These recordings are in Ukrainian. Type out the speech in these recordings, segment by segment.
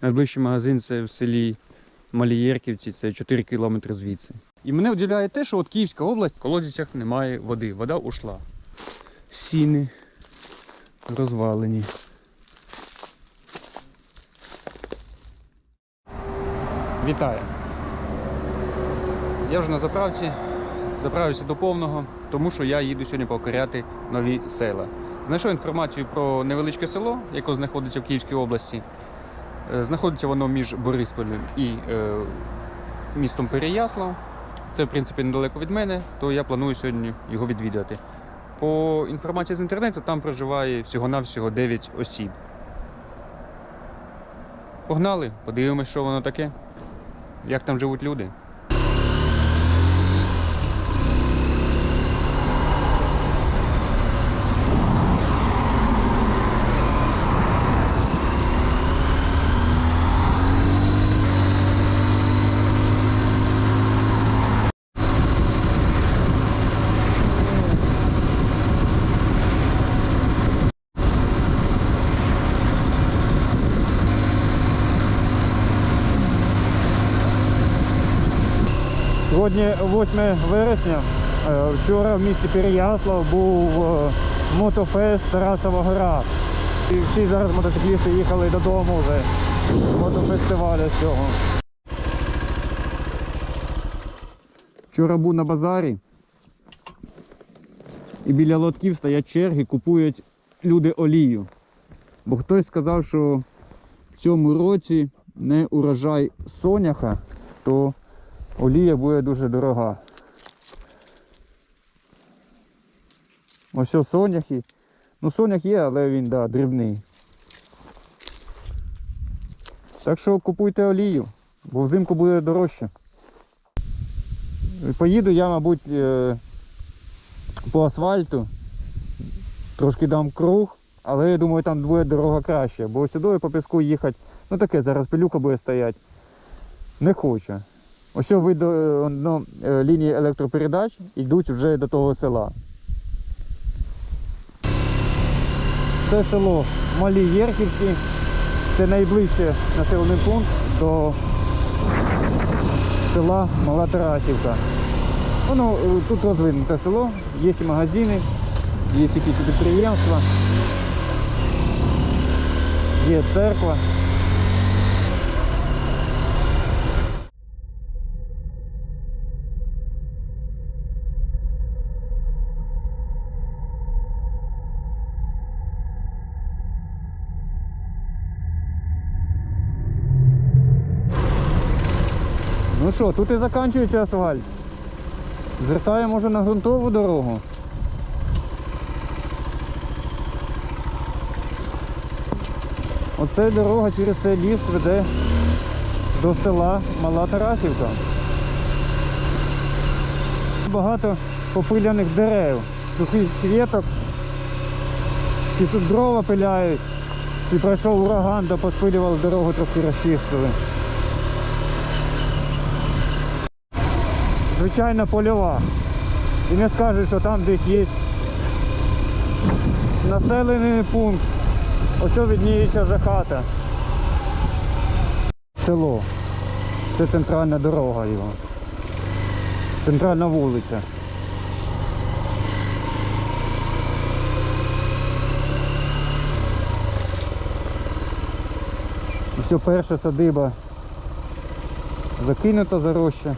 Найближчий магазин це в селі Малієрківці, це 4 кілометри звідси. І мене удивляє те, що от Київська область в колодязях немає води. Вода ушла. Сіни розвалені. Вітаю. Я вже на заправці, заправився до повного, тому що я їду сьогодні покоряти нові села. Знайшов інформацію про невеличке село, яке знаходиться в Київській області. Е, Знаходиться воно між Борисполем і е, містом Переяслав. Це, в принципі, недалеко від мене, то я планую сьогодні його відвідати. По інформації з інтернету, там проживає всього-навсього 9 осіб. Погнали, подивимось, що воно таке, як там живуть люди. Сьогодні 8 вересня. Е, Вчора в місті Переяслав був е, мотофест Тарасова гора. І всі зараз мотоциклісти їхали додому вже з мотофестивалю з цього. Вчора був на базарі. І біля лотків стоять черги, купують люди олію. Бо хтось сказав, що в цьому році не урожай соняха, то олія буде дуже дорога. Ось соняхи. Ну сонях є, але він да, дрібний. Так що купуйте олію, бо взимку буде дорожче. Поїду я, мабуть, е, по асфальту. Трошки дам круг, але я думаю, там буде дорога краще, бо сюди по піску їхати, ну таке, зараз пилюка буде стояти. Не хочу. Ось видно ну, е, лінії електропередач йдуть вже до того села. Це село Малі Єрківці. Це найближче населений пункт до села Мала Тарасівка. Воно е, тут розвинуте село, є магазини, є якісь підприємства, є церква. Ну що, тут і закінчується асфальт. Звертаємо може на ґрунтову дорогу. Оце дорога через цей ліс веде до села Мала Тарасівка. Багато попиляних дерев, сухих квіток. І тут дрова пиляють. І пройшов ураган, то поспилювали дорогу, трохи розчистили. Звичайна польова. І не скажуть, що там десь є населений пункт. Ось відніється вже хата. Село. Це центральна дорога його. Центральна вулиця. Все перша садиба закинута зароща.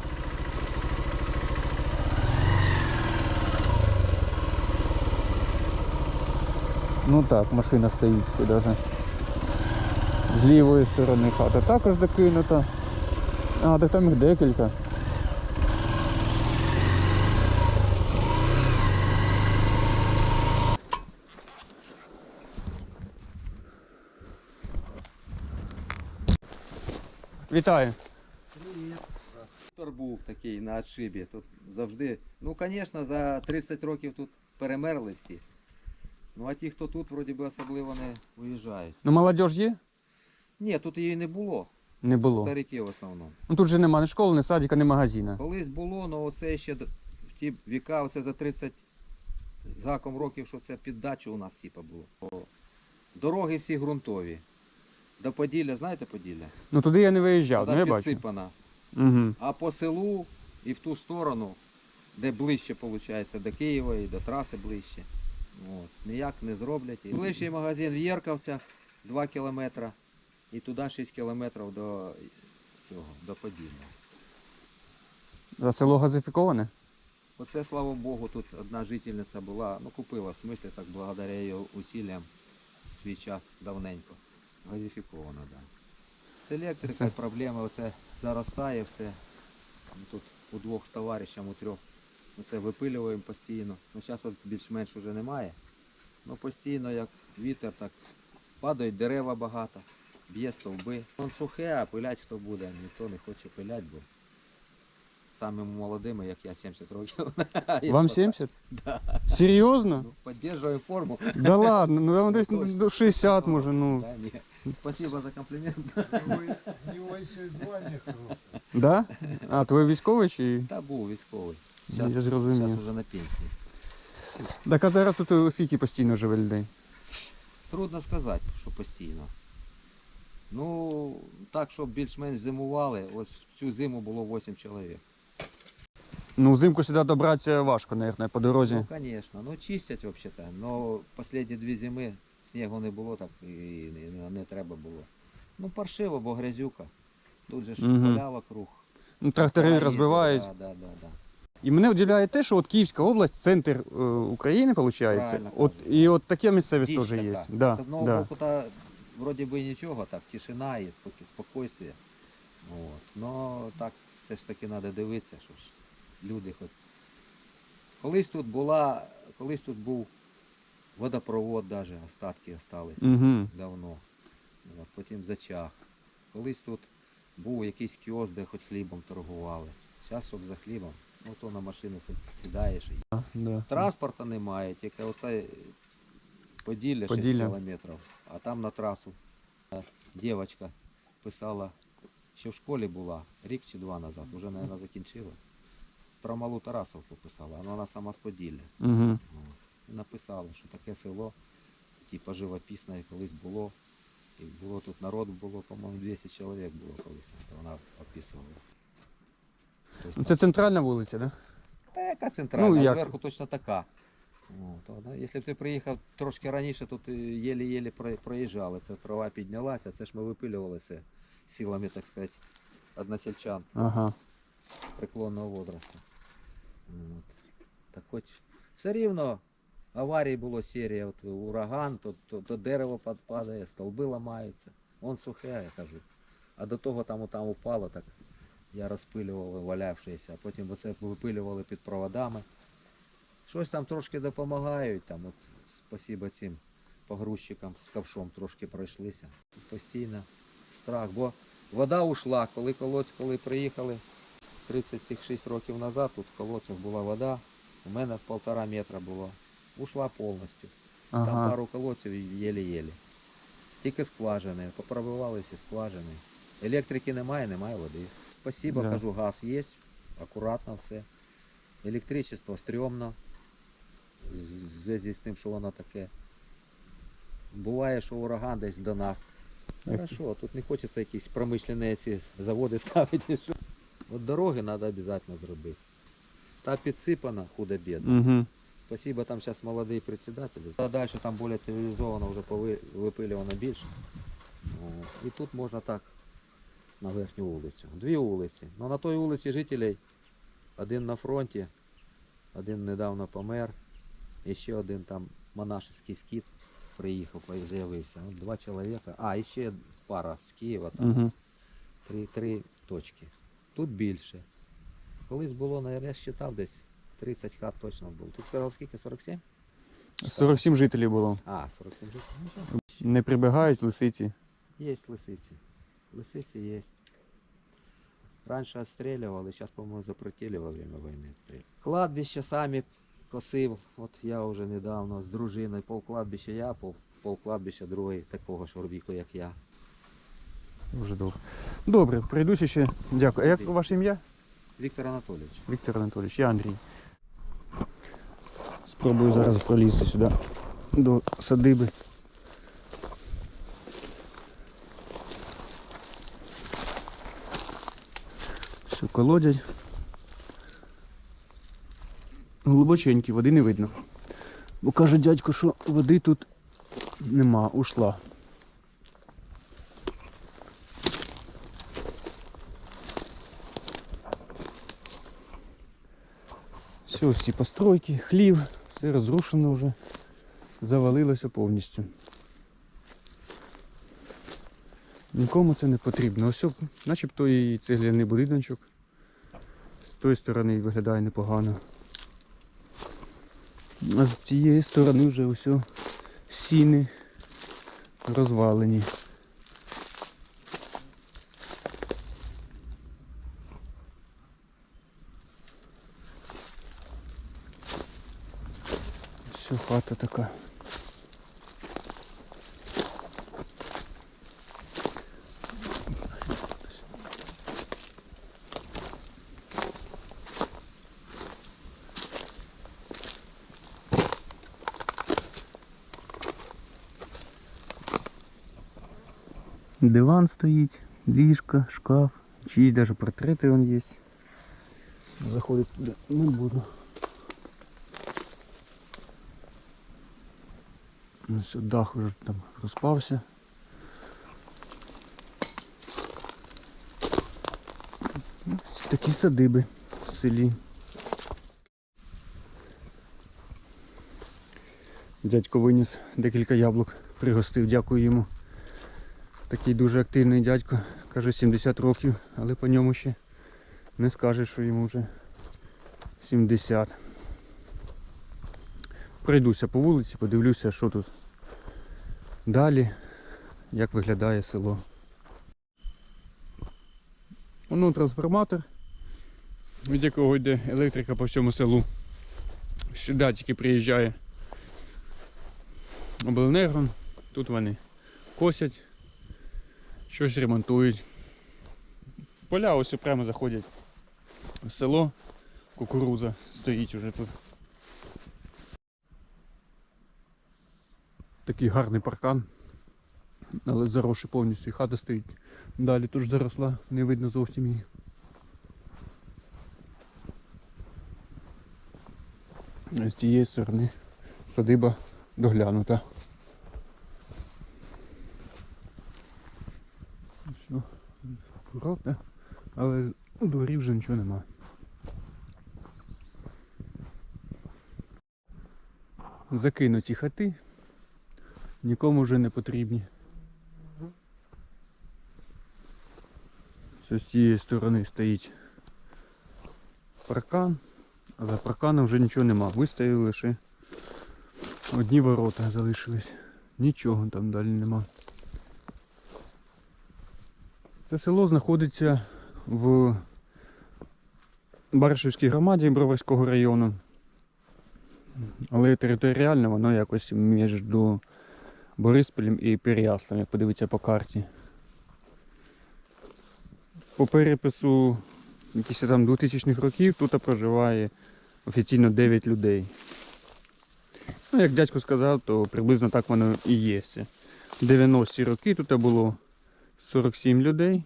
Ну так, машина стоїть даже. З лівої сторони хата також закинута. А, так там їх декілька. Вітаю. Трактор був такий на отшибі. Тут завжди. Ну, звісно, за 30 років тут перемерли всі. Ну а ті, хто тут, вроді би, особливо не уїжджають. Ну молодь є? Ні, тут її не було. Не було. Старики в основному. Ну тут же нема ні школи, ні садика, ні магазина. Колись було, але оце ще в ті віка, оце за 30 з гаком років, що це під дачу у нас типа було. Дороги всі ґрунтові. До Поділля, знаєте Поділля? Ну туди я не виїжджав, Туди ну я бачу. Угу. А по селу і в ту сторону, де ближче, виходить, до Києва і до траси ближче. От. Ніяк не зроблять. Ближчий магазин в Єркавцях 2 кілометри і туди 6 кілометрів до цього, до Поділля. За село газифіковане? Оце, слава Богу, тут одна жительниця була, ну купила, в смислі так, благодаря її усиллям в свій час давненько. Газифікована, так. Да. З електрикою проблема, оце заростає все. Тут у двох з товаришем, у трьох. Оце випилюємо постійно. Ну зараз от більш-менш вже немає. Ну постійно як вітер, так падають дерева багато, б'є стовби. Вон сухе, а пилять хто буде, ніхто не хоче пилять, бо самими молодими, як я, 70 років. Вам 70? Да. Серйозно? Ну, Поддерживаю форму. Да ладно, ну я вам десь Ну, до 60 може, ну. Да, ні. Спасибо за комплімент. У него еще и звание. Да? А, твій військовий чи? Та був військовий. Я Зараз, зрозумів. зараз вже на пенсії. Так а зараз тут у скільки постійно живе людей? Трудно сказати, що постійно. Ну, так, щоб більш-менш зимували, ось цю зиму було 8 чоловік. Ну, взимку сюди добратися важко, мабуть, по дорозі. Ну, звісно, ну чистять взагалі. Но останні дві зими снігу не було, так і не, не треба було. Ну, паршиво, бо грязюка. Тут же ж поля вокруг. Ну, трактори розбивають. Да, да, да, да. І мене удивляє те, що от Київська область, центр е, України, виходить. Правильно От, і от таке місцевість теж така. є. Да, З одного да. боку, та, вроді би нічого, так, тишина і споки- спокойствие. От. Но так все ж таки треба дивитися, що ж люди хоч. Колись тут була, колись тут був водопровод навіть, остатки залишилися Угу. давно. От, потім зачах. Колись тут був якийсь кіоск, де хоч хлібом торгували. Зараз, щоб за хлібом, ну то на машину сідаєш і Да. Транспорту немає, тільки оце Поділля 6 Поділля. кілометрів, а там на трасу е, дівчинка писала, що в школі була рік чи два назад, вже, мабуть, закінчила. Про малу Тарасовку писала, а вона сама з Поділля. Угу. І написала, що таке село, типу живописне колись було. І було тут народ було, по-моєму, 200 чоловік було колись, вона описувала. Тобто Це центральна вулиця, так? Да? Та яка центральна, Ну, як? зверху точно така. От, а, да, Якщо б ти приїхав трошки раніше, то ти єлі-єлі про- проїжджали. Це трава піднялася, це ж ми випилювалися силами, так сказати, односельчан Ага. преклонного возрасту. От. Так хоч все рівно аварій було серія, от ураган, то, то, то дерево падає, стовби ламаються. Вон сухе, я кажу. А до того там, там упало, так я розпилював, валявшися, а потім оце випилювали під проводами. Щось там трошки допомагають, там от спасибо цим погрузчикам з ковшом трошки пройшлися. Постійно страх, бо вода ушла, коли колодць, коли приїхали 36 років назад, тут в колодцях була вода, у мене півтора метра було. Ушла повністю. Там пару колодців єлі-єлі. Тільки скважини, попробивалися скважини. Електрики немає, немає води. Спасибо, Да. кажу, газ є, акуратно все. Електричество стрьомно. В зв'язку з тим, що воно таке. Буває, що ураган десь до нас. Хорошо, тут не хочеться якісь промишлені ці заводи ставити. Що. От дороги треба обов'язково зробити. Та підсипана худо-бідно. Угу. Спасибо, там зараз молодий председатель. А далі там більш цивілізовано, вже пови- випилювано більше. І тут можна так на верхню вулицю. Дві вулиці. Ну на той вулиці жителей один на фронті, один недавно помер, і ще один там монашеський скіт приїхав, з'явився. Два чоловіка. А, і ще пара з Києва, там Угу. три, три точки. Тут більше. Колись було, наверное, я считав десь 30 хат точно було. Тут сказав скільки? 47? 47 жителів було. А, 47 жителів. Нічого. Не прибігають лисиці. Є лисиці. Лисиці є. Раніше відстрілювали, зараз, по-моєму, запретили во время війни відстрілювати. Кладбище самі косив. От я вже недавно з дружиною, пол кладбища я, пол, пол кладбища другий такого ж як я. Дуже добре. Добре, прийдуся ще. Дякую. А як ваше ім'я? Віктор Анатолійович. Віктор Анатолійович, я Андрій. Спробую зараз пролізти сюди до садиби. Колодязь. Глибоченький, води не видно. Бо каже дядько, що води тут нема, ушла. Все, всі постройки, хлів, все розрушено вже, завалилося повністю. Нікому це не потрібно. Ось, начебто і цегляний будиночок. Тої сторони виглядає непогано. А з цієї сторони вже ось сіни розвалені. Все, хата така. Диван стоїть, ліжка, шкаф, чиїсь даже портрети вон є. Заходити туди не буду. Все, дах уже там розпався. Ось такі садиби в селі. Дядько виніс декілька яблук, пригостив, дякую йому. Такий дуже активний дядько, каже 70 років, але по ньому ще не скаже, що йому вже 70. Пройдуся по вулиці, подивлюся, що тут далі, як виглядає село. Воно трансформатор, від якого йде електрика по всьому селу. Сюди тільки приїжджає обленерго, тут вони косять, щось ремонтують. Поля ось прямо заходять в село, кукуруза стоїть уже тут. Такий гарний паркан, але заросший повністю і хата стоїть. Далі тут заросла, не видно зовсім її. З цієї сторони садиба доглянута. Акуратно, але у дворі вже нічого нема. Закинуті хати, нікому вже не потрібні. З цієї сторони стоїть паркан, а за парканом вже нічого нема. Виставили лише одні ворота залишились. Нічого там далі нема. Це село знаходиться в Баршівській громаді Броварського району. Але територіально воно якось між Борисполем і Переяславом, як подивитися по карті. По перепису якісь там 2000-х років тут проживає офіційно 9 людей. Ну, як дядько сказав, то приблизно так воно і є. В 90-ті роки тут було 47 людей.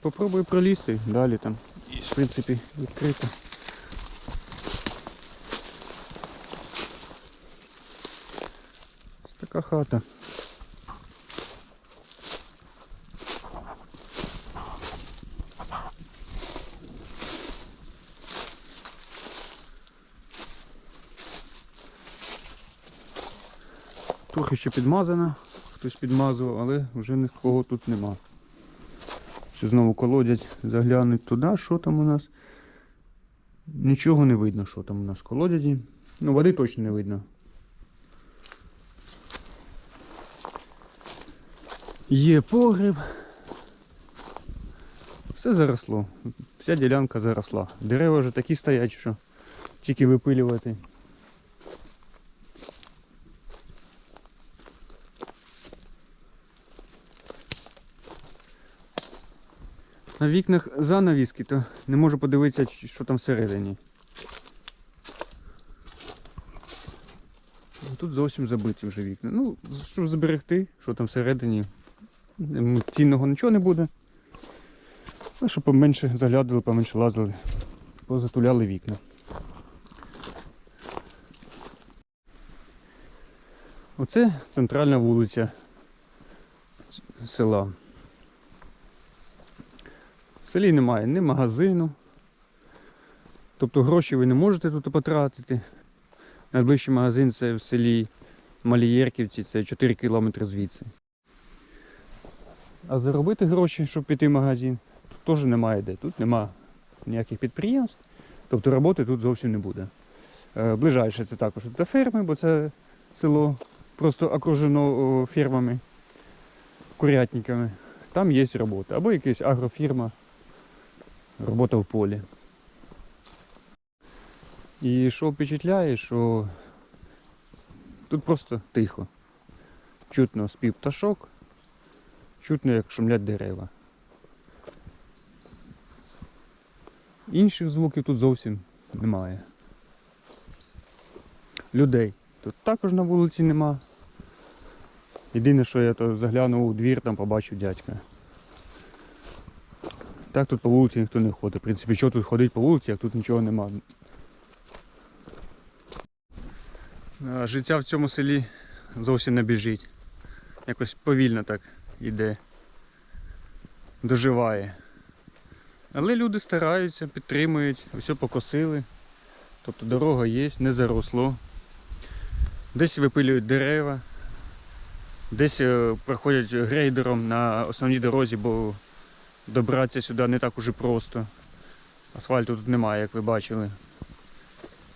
Попробую пролізти далі там. І в принципі відкрито. Ось така хата. Трохи ще підмазана, хтось підмазував, але вже нікого тут нема. Ще знову колодять, заглянуть туди, що там у нас. Нічого не видно, що там у нас в колодязі. Ну, води точно не видно. Є погріб. Все заросло. Вся ділянка заросла. Дерева вже такі стоять, що тільки випилювати. На вікнах занавіски, то не можу подивитися, що там всередині. Тут зовсім забиті вже вікна. Ну, щоб зберегти, що там всередині. Цінного нічого не буде. Ну, щоб поменше заглядали, поменше лазили, позатуляли вікна. Оце центральна вулиця села. В селі немає ні магазину. Тобто гроші ви не можете тут потратити. Найближчий магазин це в селі Малієрківці, це 4 кілометри звідси. А заробити гроші, щоб піти в магазин, тут теж немає де. Тут нема ніяких підприємств, тобто роботи тут зовсім не буде. Е, Ближайше це також до ферми, бо це село просто окружено фермами, курятниками. Там є робота. Або якась агрофірма, робота в полі. І що впечатляє, що тут просто тихо. Чутно спів пташок, чутно, як шумлять дерева. Інших звуків тут зовсім немає. Людей тут також на вулиці нема. Єдине, що я то заглянув у двір, там побачив дядька. Так тут по вулиці ніхто не ходить. В принципі, що тут ходить по вулиці, як тут нічого нема. Життя в цьому селі зовсім не біжить. Якось повільно так іде. Доживає. Але люди стараються, підтримують, все покосили. Тобто дорога є, не заросло. Десь випилюють дерева, десь е, проходять грейдером на основній дорозі, бо добратися сюди не так уже просто. Асфальту тут немає, як ви бачили.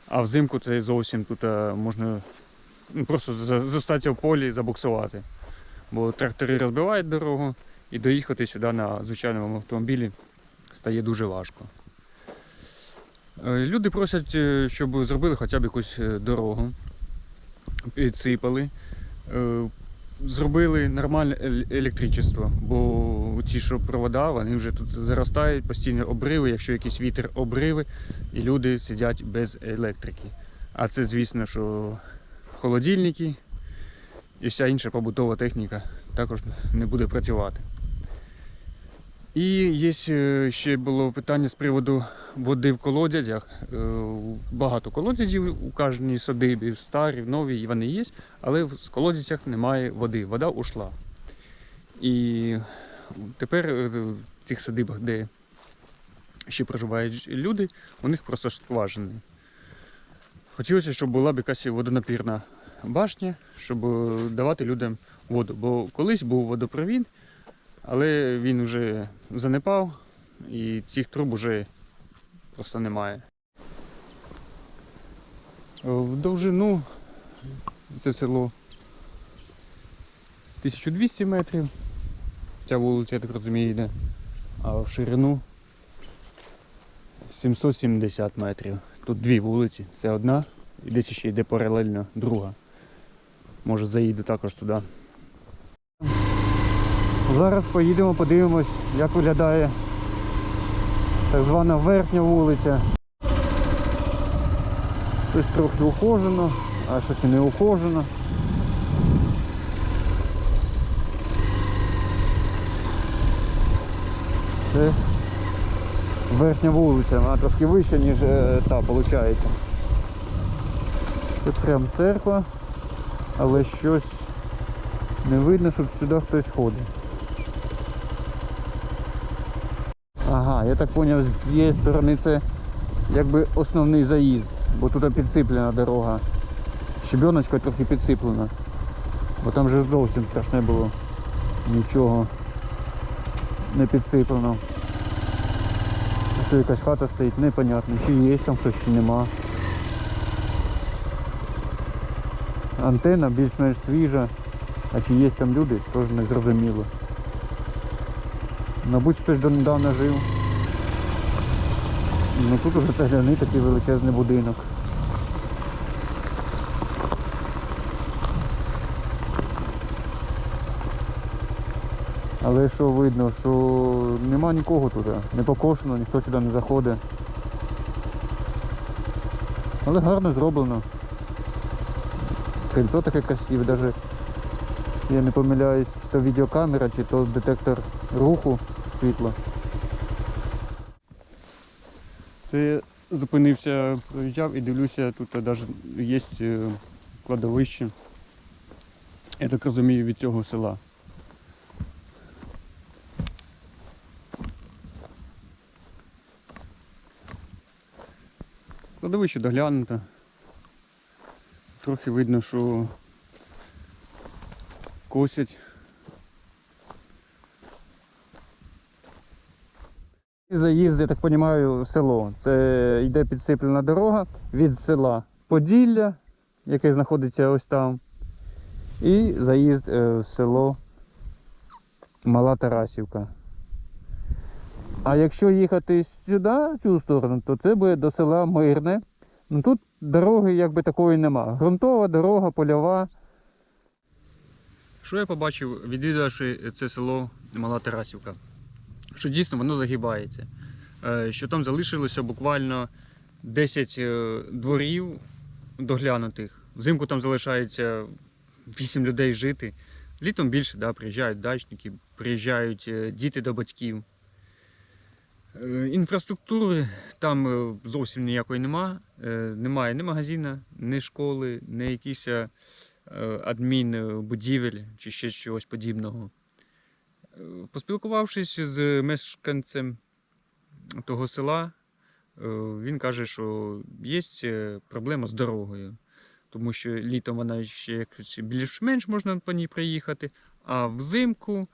А взимку це зовсім тут е, можна ну, просто зостатися в полі і забуксувати. Бо трактори розбивають дорогу і доїхати сюди на звичайному автомобілі стає дуже важко. Е, Люди просять, е, щоб зробили хоча б якусь дорогу, підсипали, зробили нормальне електричество, бо ті, що провода, вони вже тут заростають, постійно обриви, якщо якийсь вітер обриви, і люди сидять без електрики. А це, звісно, що холодильники і вся інша побутова техніка також не буде працювати. І є е, ще було питання з приводу води в колодязях. Е, Багато колодязів у кожній садибі, старі, нові, вони є, але в колодязях немає води, вода ушла. І тепер е, в тих садибах, де ще проживають люди, у них просто скважини. Хотілося, щоб була б якась водонапірна башня, щоб давати людям воду. Бо колись був водопровід, але він вже занепав і цих труб вже просто немає. В довжину це село 1200 метрів. Ця вулиця, я так розумію, йде. А в ширину 770 метрів. Тут дві вулиці. Це одна і десь ще йде паралельно друга. Може заїду також туди. Зараз поїдемо, подивимось, як виглядає так звана верхня вулиця. Щось трохи ухожено, а щось і не ухожено. Це верхня вулиця, вона трошки вища, ніж е, та виходить. Це прям церква, але щось не видно, щоб сюди хтось ходить. Ага, я так зрозумів, з цієї сторони це якби основний заїзд, бо тут підсиплена дорога. Щебеночка трохи підсиплена. Бо там вже зовсім страшне було. Нічого не підсиплено. Ось якась хата стоїть, непонятно, чи є там хтось, чи нема. Антенна більш-менш свіжа, а чи є там люди, теж не зрозуміло. Мабуть, хтось донедавна жив. Ну тут уже цегляний такий величезний будинок. Але що видно, що нема нікого тут, не покошено, ніхто сюди не заходить. Але гарно зроблено. Кільцо таке красиве, навіть я не помиляюсь, то відеокамера, чи то детектор руху світла. Це зупинився, проїжджав і дивлюся, тут навіть є е, кладовище. Я так розумію, від цього села. Кладовище доглянуто. Трохи видно, що косять. Заїзд, я так розумію, в село. Це йде підсиплена дорога від села Поділля, яке знаходиться ось там. І заїзд е, в село Мала Тарасівка. А якщо їхати сюди, в цю сторону, то це буде до села Мирне. Ну тут дороги якби такої нема. Грунтова дорога, польова. Що я побачив, відвідавши це село Мала Тарасівка? Що дійсно воно загибається. Е, Що там залишилося буквально 10 е, дворів доглянутих. Взимку там залишається 8 людей жити. Літом більше, да, приїжджають дачники, приїжджають е, діти до батьків. Інфраструктури там зовсім ніякої нема. Немає ні магазина, ні школи, ні якісь адмінбудівель чи ще чогось подібного. Поспілкувавшись з мешканцем того села, е, він каже, що є е, проблема з дорогою, тому що літом вона ще якось більш-менш можна по ній проїхати, а взимку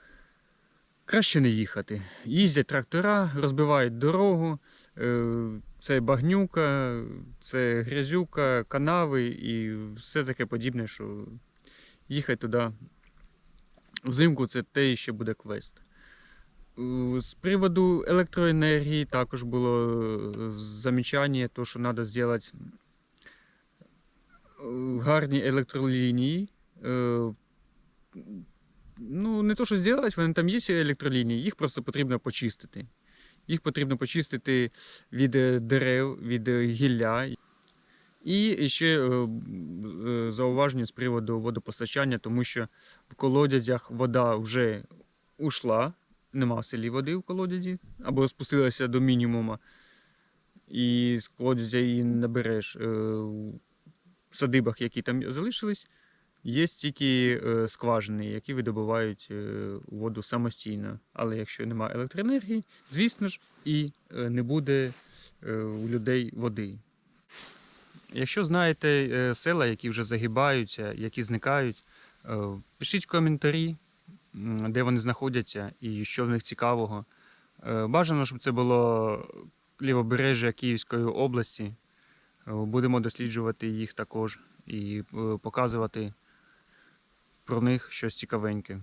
краще не їхати. Їздять трактора, розбивають дорогу, е, це багнюка, це грязюка, канави і все таке подібне, що їхати туди взимку це те ще буде квест. З приводу електроенергії також було е, замічання, то, що треба зробити е, гарні електролінії. Е, Ну, не то, що зробити, вони там є ці електролінії, їх просто потрібно почистити. Їх потрібно почистити від дерев, від гілля. І ще е, е, зауваження з приводу водопостачання, тому що в колодязях вода вже ушла, нема в селі води в колодязі, або спустилася до мінімуму. І з колодязя її набереш. Е, В садибах, які там залишились, є тільки скважини, які видобувають воду самостійно. Але якщо немає електроенергії, звісно ж, і не буде у людей води. Якщо знаєте е, села, які вже загибаються, які зникають, е, пишіть коментарі, де вони знаходяться і що в них цікавого. Е, Бажано, щоб це було лівобережжя Київської області. Будемо досліджувати їх також і показувати про них щось цікавеньке.